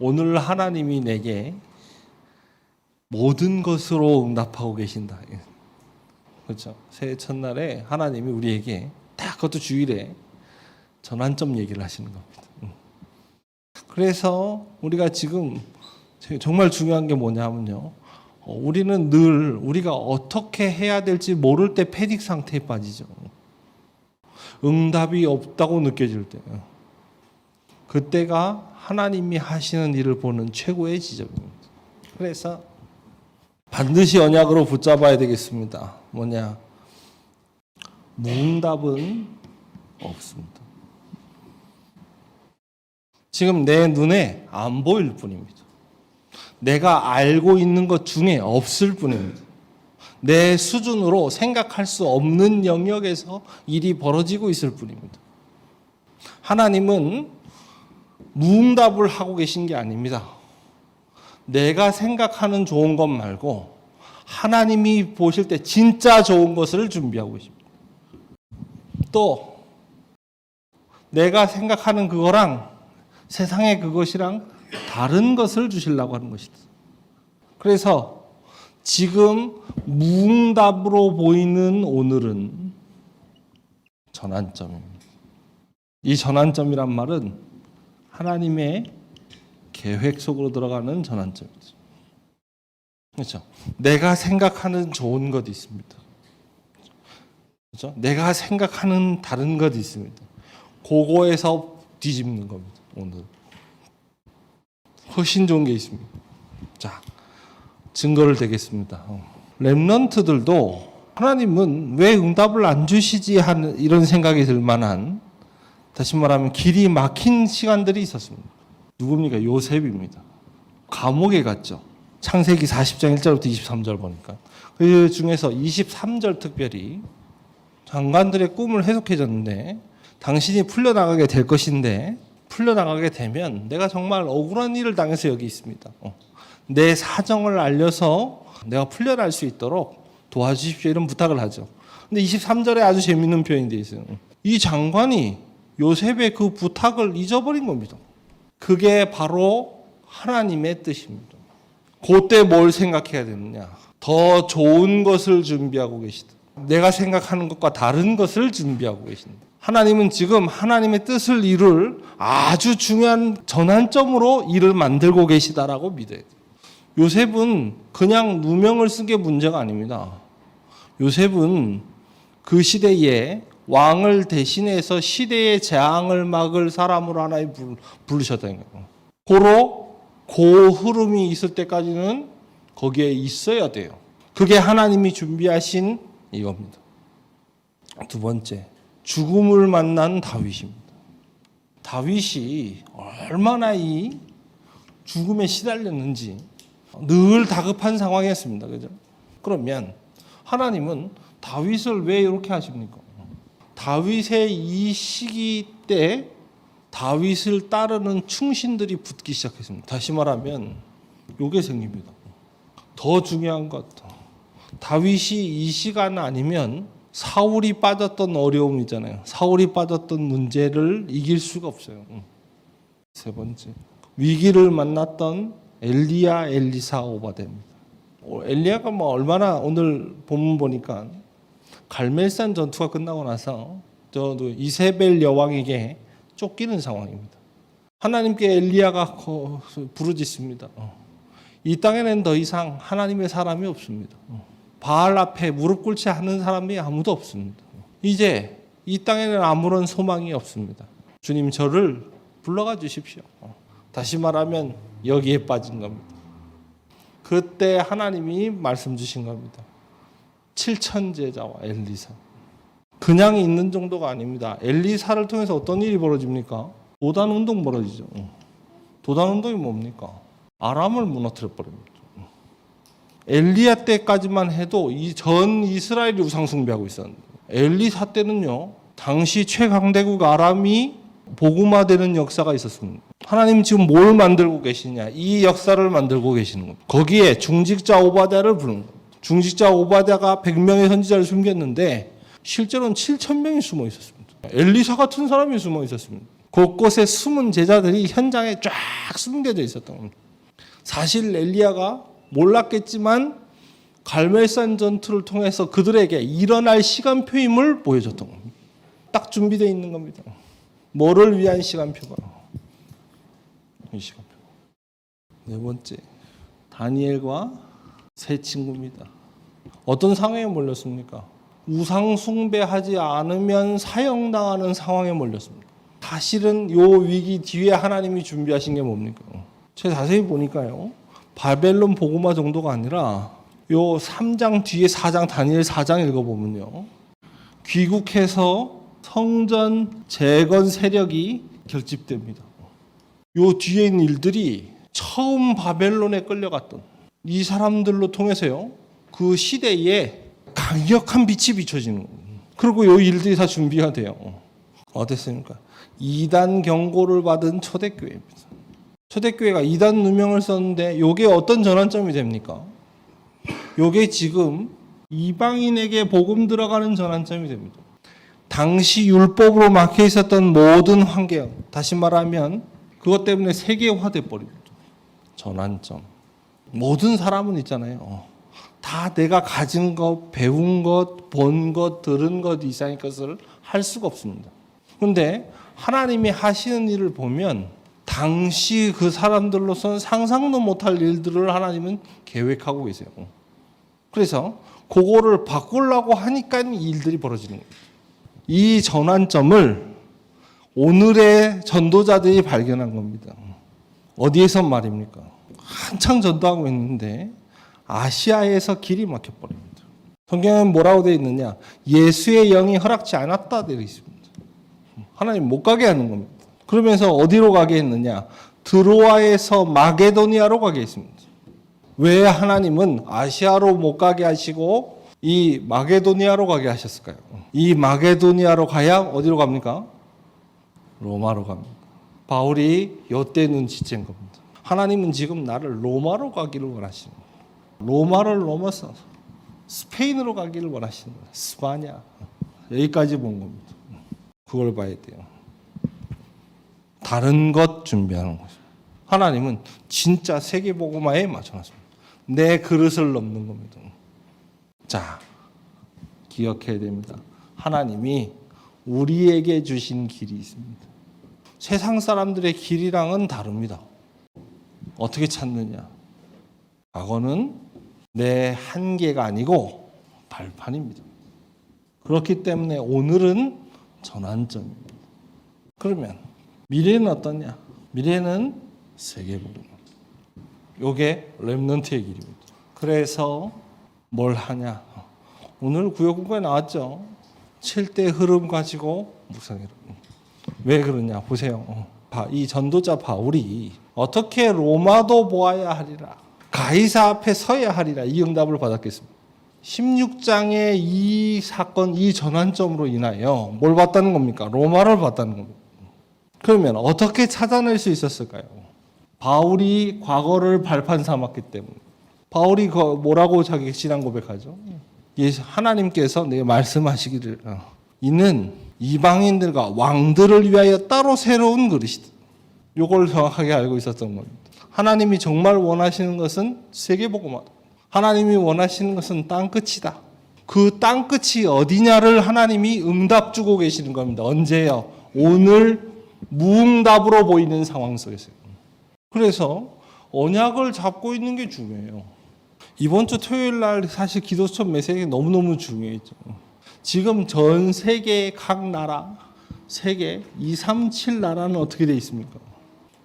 오늘 하나님이 내게 모든 것으로 응답하고 계신다. 예. 그렇죠. 새해 첫날에 하나님이 우리에게 딱 그것도 주일에 전환점 얘기를 하시는 겁니다. 음. 그래서 우리가 지금 정말 중요한 게 뭐냐면요. 어, 우리는 늘 우리가 어떻게 해야 될지 모를 때 패닉 상태에 빠지죠. 응답이 없다고 느껴질 때. 그때가 하나님이 하시는 일을 보는 최고의 지점입니다. 그래서 반드시 언약으로 붙잡아야 되겠습니다. 뭐냐? 무응답은 없습니다. 지금 내 눈에 안 보일 뿐입니다. 내가 알고 있는 것 중에 없을 뿐입니다. 내 수준으로 생각할 수 없는 영역에서 일이 벌어지고 있을 뿐입니다. 하나님은 무응답을 하고 계신 게 아닙니다. 내가 생각하는 좋은 것 말고 하나님이 보실 때 진짜 좋은 것을 준비하고 계십니다. 또 내가 생각하는 그거랑 세상의 그것이랑 다른 것을 주시려고 하는 것이다. 그래서 지금 무응답으로 보이는 오늘은 전환점입니다. 이 전환점이란 말은 하나님의 계획 속으로 들어가는 전환점이죠. 그렇죠? 내가 생각하는 좋은 것이 있습니다. 그렇죠? 내가 생각하는 다른 것이 있습니다. 그거에서 뒤집는 겁니다. 오늘 훨씬 좋은 게 있습니다. 자, 증거를 대겠습니다. 렘넌트들도 하나님은 왜 응답을 안 주시지 하는 이런 생각이 들 만한 다시 말하면 길이 막힌 시간들이 있었습니다. 누굽니까? 요셉입니다. 감옥에 갔죠. 창세기 40장 1절부터 23절 보니까. 그 중에서 23절 특별히 장관들의 꿈을 해석해줬는데 당신이 풀려나가게 될 것인데 풀려나가게 되면 내가 정말 억울한 일을 당해서 여기 있습니다. 어. 내 사정을 알려서 내가 풀려날 수 있도록 도와주십시오 이런 부탁을 하죠. 근데 23절에 아주 재밌는 표현이 되어 있어요. 이 장관이 요셉의 그 부탁을 잊어버린 겁니다. 그게 바로 하나님의 뜻입니다. 그때 뭘 생각해야 되느냐? 더 좋은 것을 준비하고 계시다. 내가 생각하는 것과 다른 것을 준비하고 계신다. 하나님은 지금 하나님의 뜻을 이룰 아주 중요한 전환점으로 일을 만들고 계시다라고 믿어야 돼요. 요셉은 그냥 누명을 쓴 게 문제가 아닙니다. 요셉은 그 시대에 왕을 대신해서 시대의 재앙을 막을 사람으로 하나님 부르셨다는 거예요. 고로 그 흐름이 있을 때까지는 거기에 있어야 돼요. 그게 하나님이 준비하신 이겁니다. 두 번째, 죽음을 만난 다윗입니다. 다윗이 얼마나 이 죽음에 시달렸는지 늘 다급한 상황이었습니다. 그죠? 그러면 하나님은 다윗을 왜 이렇게 하십니까? 다윗의 이 시기 때 다윗을 따르는 충신들이 붙기 시작했습니다. 다시 말하면 요게 생깁니다. 더 중요한 것. 다윗이 이 시간 아니면 사울이 빠졌던 어려움이잖아요. 사울이 빠졌던 문제를 이길 수가 없어요. 세 번째. 위기를 만났던 엘리야, 엘리사, 오바데입니다. 엘리야가 뭐 얼마나 오늘 본문 보니까 갈멜산 전투가 끝나고 나서 저도 이세벨 여왕에게 쫓기는 상황입니다. 하나님께 엘리야가 부르짖습니다. 이 땅에는 더 이상 하나님의 사람이 없습니다. 바알 앞에 무릎 꿇지 않는 사람이 아무도 없습니다. 이제 이 땅에는 아무런 소망이 없습니다. 주님 저를 불러가 주십시오. 다시 말하면 여기에 빠진 겁니다. 그때 하나님이 말씀 주신 겁니다. 7천 제자와 엘리사. 그냥 있는 정도가 아닙니다. 엘리사를 통해서 어떤 일이 벌어집니까? 도단 운동 벌어지죠. 도단 운동이 뭡니까? 아람을 무너뜨려 버립니다. 엘리야 때까지만 해도 이 전 이스라엘이 우상 숭배하고 있었는데 엘리사 때는요. 당시 최강대국 아람이 복음화되는 역사가 있었습니다. 하나님 지금 뭘 만들고 계시냐? 이 역사를 만들고 계시는 겁니다. 거기에 중직자 오바댜를 부르는 겁니다. 중직자 오바댜가 100명의 선지자를 숨겼는데 실제로는 7천 명이 숨어 있었습니다. 엘리사 같은 사람이 숨어 있었습니다. 곳곳에 숨은 제자들이 현장에 쫙 숨겨져 있었던 겁니다. 사실 엘리야가 몰랐겠지만 갈멜산 전투를 통해서 그들에게 일어날 시간표임을 보여줬던 겁니다. 딱 준비되어 있는 겁니다. 뭐를 위한 시간표가? 이 시간표. 네 번째, 다니엘과 세 친구입니다. 어떤 상황에 몰렸습니까? 우상 숭배하지 않으면 사형당하는 상황에 몰렸습니다. 사실은 요 위기 뒤에 하나님이 준비하신 게 뭡니까? 제가 자세히 보니까요. 바벨론 보고마 정도가 아니라 요 3장 뒤에 4장 다니엘 4장 읽어보면요. 귀국해서 성전 재건 세력이 결집됩니다. 요 뒤에 있는 일들이 처음 바벨론에 끌려갔던 이 사람들로 통해서요. 그 시대에 강력한 빛이 비춰지는 거예요. 그리고 요 일들이 다 준비가 돼요. 어땠습니까? 이단 경고를 받은 초대교회입니다. 초대교회가 이단 누명을 썼는데 요게 어떤 전환점이 됩니까? 요게 지금 이방인에게 복음 들어가는 전환점이 됩니다. 당시 율법으로 막혀 있었던 모든 환경, 다시 말하면 그것 때문에 세계화돼 버립니다. 전환점. 모든 사람은 있잖아요. 어, 다 내가 가진 것, 배운 것, 본 것, 들은 것 이상의 것을 할 수가 없습니다. 근데 하나님이 하시는 일을 보면 당시 그 사람들로서는 상상도 못할 일들을 하나님은 계획하고 계세요. 그래서 그거를 바꾸려고 하니까 이 일들이 벌어지는 거예요. 이 전환점을 오늘의 전도자들이 발견한 겁니다. 어디에서 말입니까? 한창 전도하고 있는데 아시아에서 길이 막혀버립니다. 성경은 뭐라고 되어 있느냐? 예수의 영이 허락지 않았다 되어 있습니다. 하나님 못 가게 하는 겁니다. 그러면서 어디로 가게 했느냐? 드로아에서 마게도니아로 가게 했습니다. 왜 하나님은 아시아로 못 가게 하시고 이 마게도니아로 가게 하셨을까요? 이 마게도니아로 가야 어디로 갑니까? 로마로 갑니다. 바울이 요때 눈치챈 겁니다. 하나님은 지금 나를 로마로 가기를 원하십니다. 로마를 넘어서 스페인으로 가기를 거예요. 스파냐. 여기까지 본 겁니다. 그걸 봐야 돼요. 다른 것 준비하는 거죠. 하나님은 진짜 세계복음화에 맞춰놨습니다. 내 그릇을 넘는 겁니다. 자, 기억해야 됩니다. 하나님이 우리에게 주신 길이 있습니다. 세상 사람들의 길이랑은 다릅니다. 어떻게 찾느냐? 과거는 내 한계가 아니고 발판입니다. 그렇기 때문에 오늘은 전환점입니다. 그러면 미래는 어떠냐? 미래는 세계복음. 요게 렘넌트의 길입니다. 그래서 뭘 하냐? 오늘 구역국에 나왔죠. 7대 흐름 가지고 묵상해라. 왜 그러냐? 보세요. 바- 이 전도자 바울이 어떻게 로마도 보아야 하리라. 가이사 앞에 서야 하리라. 이 응답을 받았겠습니다. 16장의 이 사건, 이 전환점으로 인하여 뭘 봤다는 겁니까? 로마를 봤다는 겁니다. 그러면 어떻게 찾아낼 수 있었을까요? 바울이 과거를 발판 삼았기 때문에. 바울이 그 뭐라고 자기 신앙 고백하죠? 하나님께서 내 말씀하시기를 어, 이는 이방인들과 왕들을 위하여 따로 새로운 그릇이다. 요걸 정확하게 알고 있었던 겁니다. 하나님이 정말 원하시는 것은 세계복음화다. 하나님이 원하시는 것은 땅 끝이다. 그 땅 끝이 어디냐를 하나님이 응답 주고 계시는 겁니다. 언제요? 오늘 무응답으로 보이는 상황 속에서요. 그래서 언약을 잡고 있는 게 중요해요. 이번 주 토요일 날 사실 기도처 메시지 너무너무 중요했죠. 지금 전 세계 각 나라, 세계 2, 3, 7 나라는 어떻게 돼 있습니까?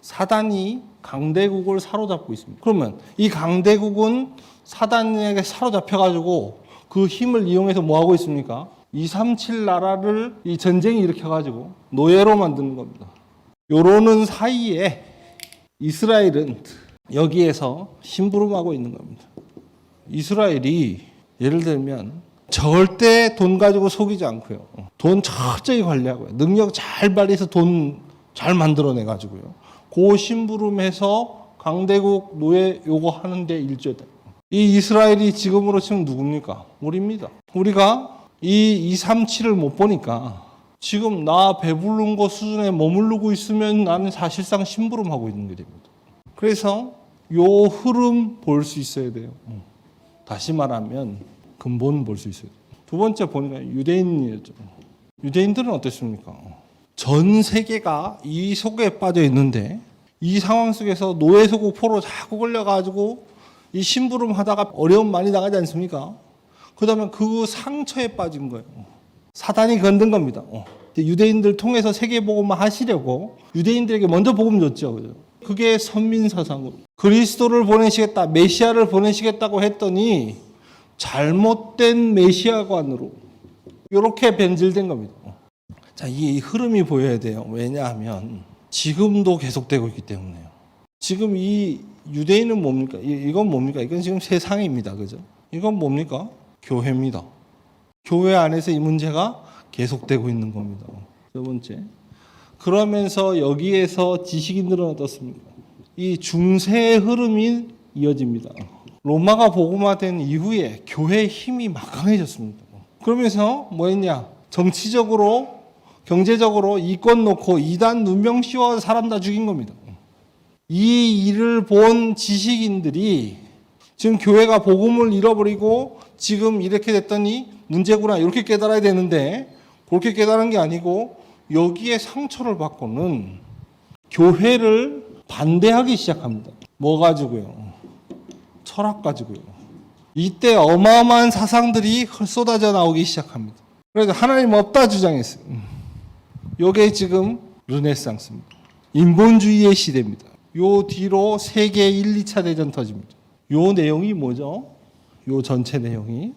사단이 강대국을 사로잡고 있습니다. 그러면 이 강대국은 사단에게 사로잡혀 가지고 그 힘을 이용해서 뭐 하고 있습니까? 2, 3, 7 나라를 이 전쟁이 일으켜 가지고 노예로 만드는 겁니다. 요러는 사이에 이스라엘은 여기에서 심부름하고 있는 겁니다. 이스라엘이 예를 들면 절대 돈 가지고 속이지 않고요. 돈 철저히 관리하고요. 능력 잘 발휘해서 돈 잘 만들어내 가지고요. 고 심부름해서 강대국 노예 요거 하는데 일조다. 이 이스라엘이 지금으로 치면 누굽니까? 우리입니다. 우리가 이 237을 못 보니까 지금 나 배부른 거 수준에 머무르고 있으면 나는 사실상 심부름하고 있는 게 됩니다. 그래서 요 흐름 볼 수 있어야 돼요. 음. 다시 말하면 근본 볼 수 있어요. 두 번째 보니까 유대인이었죠. 유대인들은 어땠습니까? 전 세계가 이 속에 빠져 있는데 이 상황 속에서 노예 소국포로 자꾸 걸려가지고 이 심부름 하다가 어려움 많이 나가지 않습니까? 그다음에 그 상처에 빠진 거예요. 사단이 건든 겁니다. 어. 유대인들 통해서 세계 복음을 하시려고 유대인들에게 먼저 복음 줬죠. 그게 선민 사상으로 그리스도를 보내시겠다, 메시아를 보내시겠다고 했더니 잘못된 메시아관으로 이렇게 변질된 겁니다. 자, 이 흐름이 보여야 돼요. 왜냐하면 지금도 계속되고 있기 때문에요. 지금 이 유대인은 뭡니까? 이- 이건 뭡니까? 이건 지금 세상입니다. 그죠? 이건 뭡니까? 교회입니다. 교회 안에서 이 문제가 계속되고 있는 겁니다. 두 번째. 그러면서 여기에서 지식인들은 어떻습니까? 이 중세의 흐름이 이어집니다. 로마가 복음화된 이후에 교회의 힘이 막 강해졌습니다. 그러면서 뭐 했냐? 정치적으로, 경제적으로 이권 놓고 이단 누명 씌워 사람 다 죽인 겁니다. 이 일을 본 지식인들이 지금 교회가 복음을 잃어버리고 지금 이렇게 됐더니 문제구나 이렇게 깨달아야 되는데 그렇게 깨달은 게 아니고 여기에 상처를 받고는 교회를 반대하기 시작합니다. 뭐 가지고요? 철학 가지고요. 이때 어마어마한 사상들이 쏟아져 나오기 시작합니다. 그래서 하나님 없다 주장했어요. 요게 지금 르네상스입니다. 인본주의의 시대입니다. 요 뒤로 세계 1, 2차 대전 터집니다. 요 내용이 뭐죠? 요 전체 내용이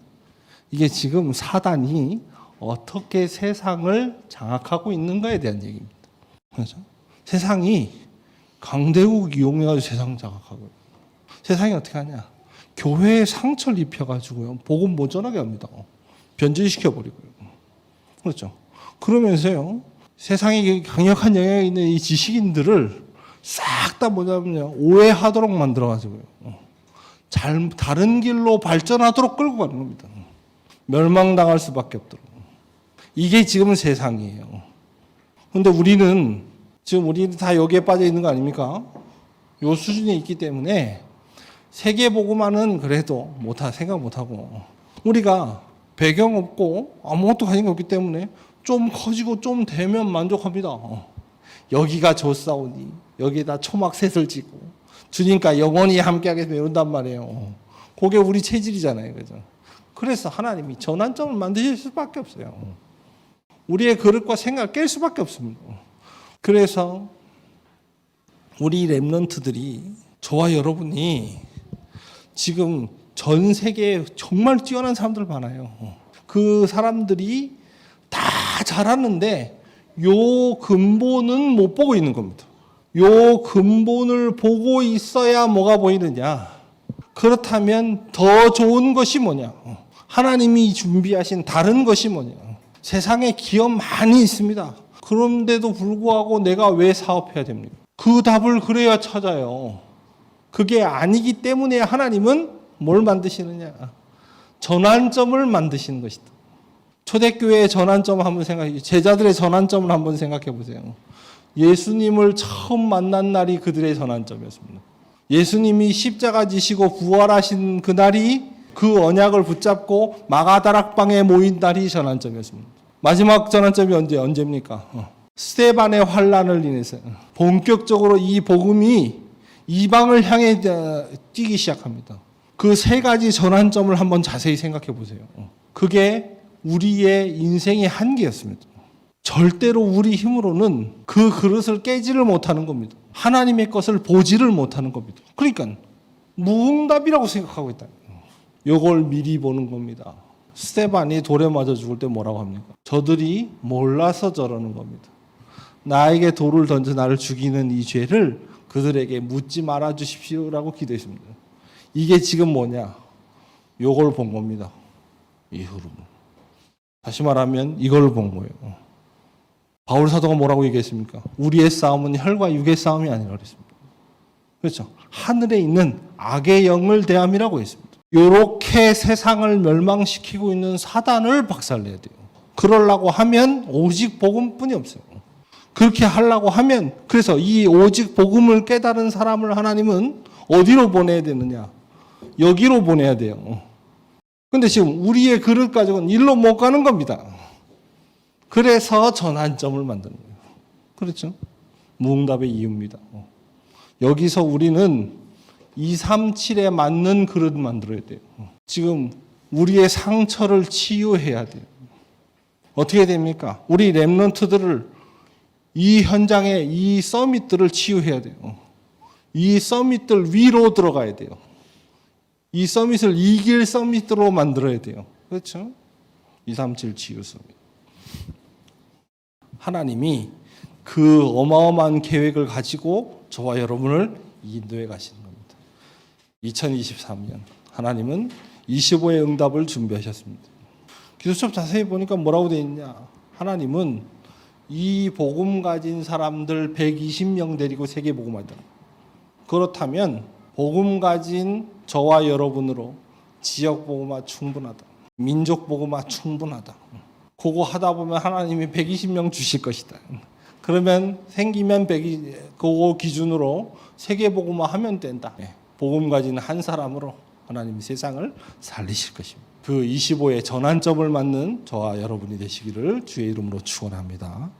이게 지금 사단이 어떻게 세상을 장악하고 있는가에 대한 얘기입니다. 그렇죠? 세상이 강대국 이용해가지고 세상 장악하고 세상이 어떻게 하냐? 교회에 상처를 입혀가지고요 복음 못 전하게 합니다. 변질시켜 버리고요. 그렇죠? 그러면서요 세상에 강력한 영향이 있는 이 지식인들을 싹 다 뭐냐면요 오해하도록 만들어가지고요 잘 다른 길로 발전하도록 끌고 가는 겁니다. 멸망당할 수밖에 없도록. 이게 지금 세상이에요. 근데 우리는 지금 우리는 다 여기에 빠져 있는 거 아닙니까? 요 수준에 있기 때문에 세계 보고만은 그래도 못하 생각 못하고 우리가 배경 없고 아무것도 가진 게 없기 때문에 좀 커지고 좀 되면 만족합니다. 어. 여기가 좋사오니 여기에다 초막 셋을 짓고 주님과 영원히 함께하겠습니다 이런단 말이에요. 어. 그게 우리 체질이잖아요, 그죠? 그래서 하나님이 전환점을 만드실 수밖에 없어요. 우리의 그릇과 생각을 깰 수밖에 없습니다. 그래서 우리 랩런트들이 저와 여러분이 지금 전 세계에 정말 뛰어난 사람들 많아요. 그 사람들이 다 잘하는데 요 근본은 못 보고 있는 겁니다. 요 근본을 보고 있어야 뭐가 보이느냐? 그렇다면 더 좋은 것이 뭐냐? 하나님이 준비하신 다른 것이 뭐냐? 세상에 기업 많이 있습니다. 그런데도 불구하고 내가 왜 사업해야 됩니까? 그 답을 그래야 찾아요. 그게 아니기 때문에 하나님은 뭘 만드시느냐? 전환점을 만드시는 것이다. 초대교회의 전환점 한번 생각해 제자들의 전환점을 한번 생각해 보세요. 예수님을 처음 만난 날이 그들의 전환점이었습니다. 예수님이 십자가 지시고 부활하신 그날이 그 언약을 붙잡고 마가다락방에 모인 날이 전환점이었습니다. 마지막 전환점이 언제 언제입니까? 어. 스테반의 환란을 인해서 본격적으로 이 복음이 이방을 향해 어, 뛰기 시작합니다. 그 세 가지 전환점을 한번 자세히 생각해 보세요. 어. 그게 우리의 인생의 한계였습니다. 절대로 우리 힘으로는 그 그릇을 깨지를 못하는 겁니다. 하나님의 것을 보지를 못하는 겁니다. 그러니까 무응답이라고 생각하고 있다. 요걸 미리 보는 겁니다. 스테반이 돌에 맞아 죽을 때 뭐라고 합니까? 저들이 몰라서 저러는 겁니다. 나에게 돌을 던져 나를 죽이는 이 죄를 그들에게 묻지 말아 주십시오라고 기도했습니다. 이게 지금 뭐냐? 요걸 본 겁니다. 이 흐름. 다시 말하면 이걸 본 거예요. 바울 사도가 뭐라고 얘기했습니까? 우리의 싸움은 혈과 육의 싸움이 아니라 그랬습니다. 그렇죠. 하늘에 있는 악의 영을 대함이라고 했습니다. 이렇게 세상을 멸망시키고 있는 사단을 박살내야 돼요. 그러려고 하면 오직 복음뿐이 없어요. 그렇게 하려고 하면 그래서 이 오직 복음을 깨달은 사람을 하나님은 어디로 보내야 되느냐? 여기로 보내야 돼요. 근데 지금 우리의 그릇 가지고는 일로 못 가는 겁니다. 그래서 전환점을 만드는 거예요. 그렇죠? 무응답의 이유입니다. 여기서 우리는 237에 맞는 그릇 만들어야 돼요. 지금 우리의 상처를 치유해야 돼요. 어떻게 됩니까? 우리 랩런트들을 이 현장에 이 서밋들을 치유해야 돼요. 이 서밋들 위로 들어가야 돼요. 이 서밋을 이길 서밋으로 만들어야 돼요. 그렇죠? 237 치유 서밋. 하나님이 그 어마어마한 계획을 가지고 저와 여러분을 인도해 가시는 겁니다. 2023년 하나님은 25의 응답을 준비하셨습니다. 기도처럼 자세히 보니까 뭐라고 되어 있냐? 하나님은 이 복음 가진 사람들 120명 데리고 세계 복음하다. 그렇다면 복음 가진 저와 여러분으로 지역 복음화 충분하다. 민족 복음화 충분하다. 그거 하다 보면 하나님이 120명 주실 것이다. 그러면 생기면 100, 그거 기준으로 세계 복음화 하면 된다. 예, 복음 가진 한 사람으로 하나님이 세상을 살리실 것입니다. 그 25의 전환점을 맞는 저와 여러분이 되시기를 주의 이름으로 축원합니다.